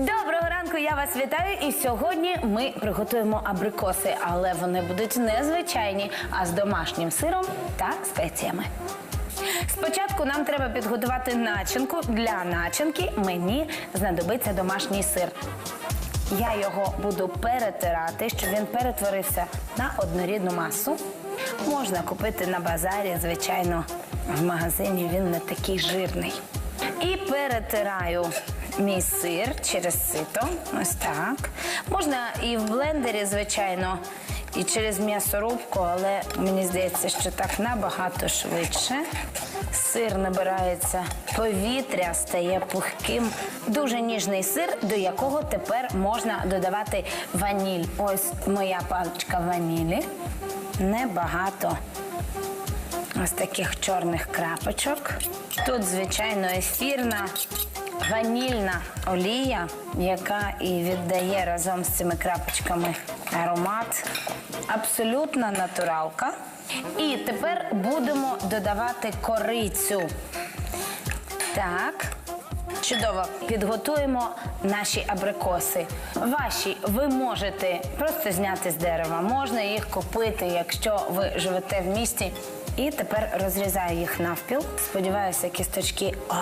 Доброго ранку, я вас вітаю. І сьогодні ми приготуємо абрикоси, але вони будуть не звичайні, а з домашнім сиром та спеціями. Спочатку нам треба підготувати начинку. Для начинки мені знадобиться домашній сир. Я його буду перетирати, щоб він перетворився на однорідну масу. Можна купити на базарі, звичайно, в магазині він не такий жирний. І перетираю мій сир через сито. Ось так. Можна і в блендері, звичайно, і через м'ясорубку, але мені здається, що так набагато швидше. Сир набирається повітря, стає пухким. Дуже ніжний сир, до якого тепер можна додавати ваніль. Ось моя паличка ванілі. Небагато ось таких чорних крапочок. Тут, звичайно, ефірна ванільна олія, яка і віддає разом з цими крапочками аромат. Абсолютна натуралка. І тепер будемо додавати корицю. Так. Чудово, підготуємо наші абрикоси. Ваші ви можете просто зняти з дерева, можна їх купити, якщо ви живете в місті. І тепер розрізаю їх навпіл. Сподіваюся, кісточки о,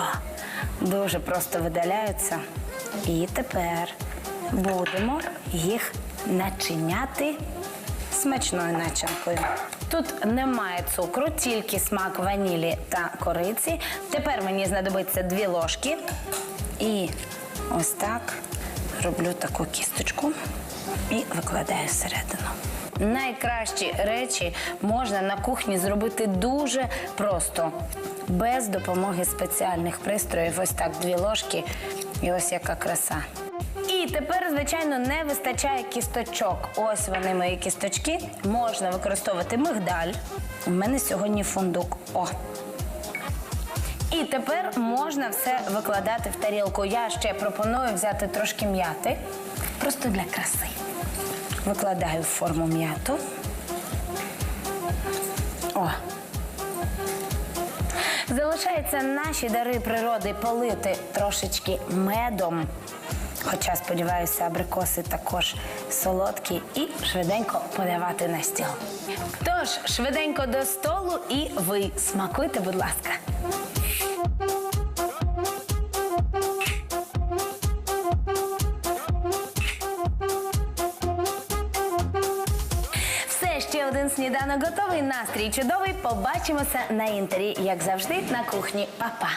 дуже просто видаляються. І тепер будемо їх начиняти смачною начинкою. Тут немає цукру, тільки смак ванілі та кориці. Тепер мені знадобиться дві ложки. І ось так роблю таку кісточку і викладаю всередину. Найкращі речі можна на кухні зробити дуже просто, без допомоги спеціальних пристроїв. Ось так дві ложки, і ось яка краса. І тепер, звичайно, не вистачає кісточок. Ось вони мої кісточки. Можна використовувати мигдаль. У мене сьогодні фундук. О. І тепер можна все викладати в тарілку. Я ще пропоную взяти трошки м'яти, просто для краси. Викладаю в форму м'яту. О. Залишається наші дари природи полити трошечки медом. Хоча, сподіваюся, абрикоси також солодкі, і швиденько подавати на стіл. Тож, швиденько до столу і ви смакуйте, будь ласка. Один сніданок готовий. Настрій чудовий. Побачимося на інтері, як завжди, на кухні. Па-па!